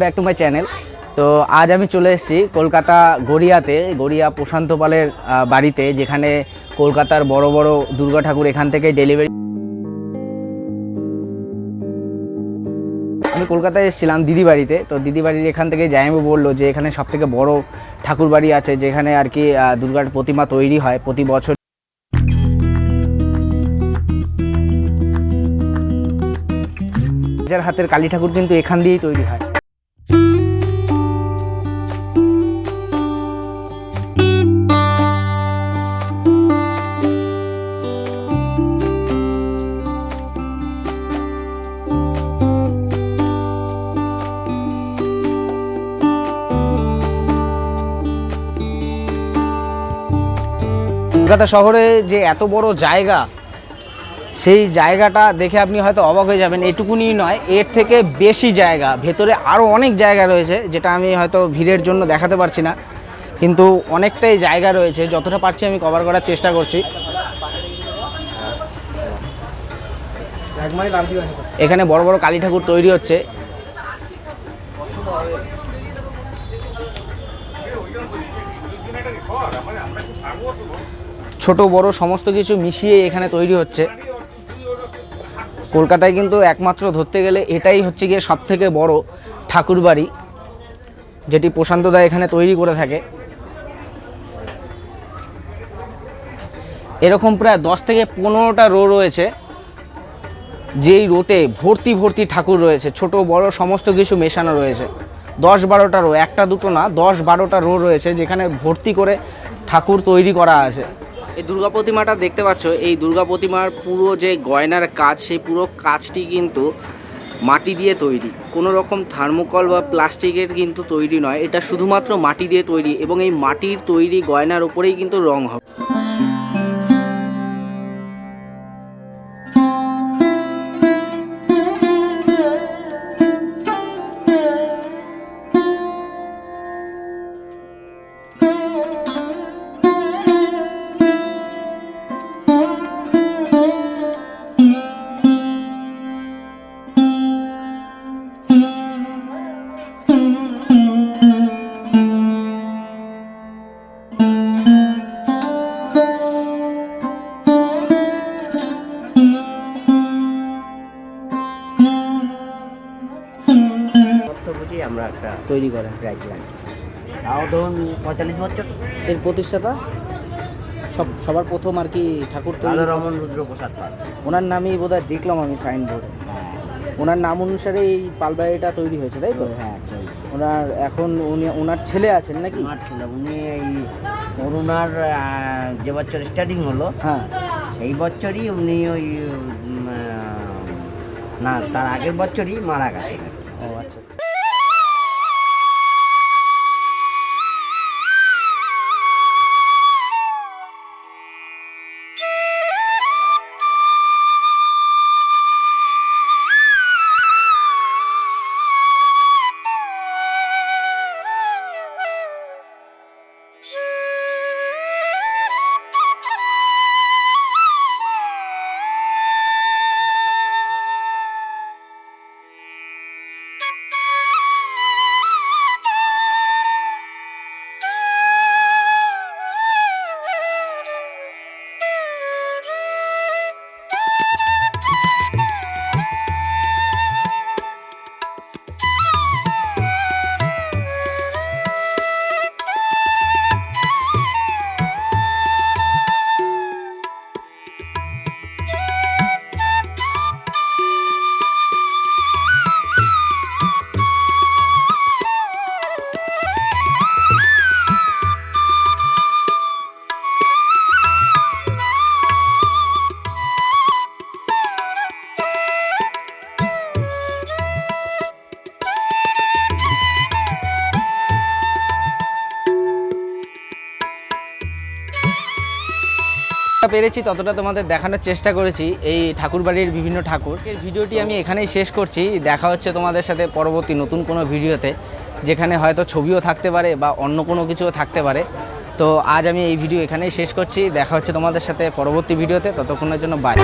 Back to my channel তো আজ আমি চলে এসেছি কলকাতা গড়িয়াতে, গড়িয়া প্রশান্ত পালের বাড়িতে, যেখানে কলকাতার বড় বড় দুর্গা ঠাকুর এখান থেকে ডেলিভারি আমি কলকাতায় এসেছিলাম দিদি বাড়িতে। তো দিদি বাড়ির এখান থেকে জায়ামু বলল যে এখানে সব থেকে বড় ঠাকুর বাড়ি আছে, যেখানে আর কি দুর্গার প্রতিমা তৈরি হয় প্রতি বছর। হাতের কালী ঠাকুর কিন্তু এখান দিয়েই তৈরি হয়। কলকাতা শহরে যে এত বড় জায়গা, সেই জায়গাটা দেখে আপনি হয়তো অবাক হয়ে যাবেন। এটুকুনি নয়, এর থেকে বেশি জায়গা, ভেতরে আরও অনেক জায়গা রয়েছে, যেটা আমি হয়তো ভিড়ের জন্য দেখাতে পারছি না। কিন্তু অনেকটাই জায়গা রয়েছে, যতটা পারছি আমি কভার করার চেষ্টা করছি। এখানে বড় বড় কালী ঠাকুর তৈরি হচ্ছে। ছোট, বড়, সমস্ত কিছু মিশিয়ে এখানে তৈরি হচ্ছে। কলকাতায় কিন্তু একমাত্র ধরতে গেলে এটাই হচ্ছে গিয়ে সব থেকে বড় ঠাকুর বাড়ি, যেটি প্রশান্ত দা এখানে তৈরি করে থাকে। এরকম প্রায় দশ থেকে পনেরোটা রো রয়েছে, যেই রোতে ভর্তি ভর্তি ঠাকুর রয়েছে, ছোট, বড়, সমস্ত কিছু মেশানো রয়েছে। দশ বারোটা রো, একটা দুটো না, দশ বারোটা রো রয়েছে, যেখানে ভর্তি করে ঠাকুর তৈরি করা আছে। এই দুর্গা প্রতিমাটা দেখতে পাচ্ছ, এই দুর্গা প্রতিমার পুরো যে গয়নার কাজ, সেই পুরো কাজটি কিন্তু মাটি দিয়ে তৈরি। কোনো রকম থার্মোকল বা প্লাস্টিকের কিন্তু তৈরি নয়, এটা শুধুমাত্র মাটি দিয়ে তৈরি এবং এই মাটির তৈরি গয়নার উপরেই কিন্তু রং হবে। বুঝি আমরা একটা তৈরি করেন রাখলাম তাও ধরুন পঁয়তাল্লিশ বছর। এর প্রতিষ্ঠাতা? সব সবার প্রথম আর কি ঠাকুর তৈরি। রমন রুদ্রপ্রসাদ পাল। ওনার নামই বোধহয় দেখলাম আমি সাইনবোর্ডে হ্যাঁ। ওনার নাম অনুসারে এই পালবাড়িটা তৈরি হয়েছে তাই তো? হ্যাঁ ওনার এখন উনি ওনার ছেলে আছেন নাকি? ওনার ছিল উনি এই করোনার যে বছর স্টার্টিং হলো হ্যাঁ। সেই বছরই উনি ওই না তার আগের বছরই মারা গেছেন। ও আচ্ছা। পেরেছি, ততটা তোমাদের দেখানোর চেষ্টা করেছি এই ঠাকুরবাড়ির বিভিন্ন ঠাকুর। এর ভিডিওটি আমি এখানেই শেষ করছি। দেখা হচ্ছে তোমাদের সাথে পরবর্তী নতুন কোনো ভিডিওতে, যেখানে হয়তো ছবিও থাকতে পারে বা অন্য কোনো কিছুও থাকতে পারে। তো আজ আমি এই ভিডিও এখানেই শেষ করছি। দেখা হচ্ছে তোমাদের সাথে পরবর্তী ভিডিওতে। ততক্ষণের জন্য বাই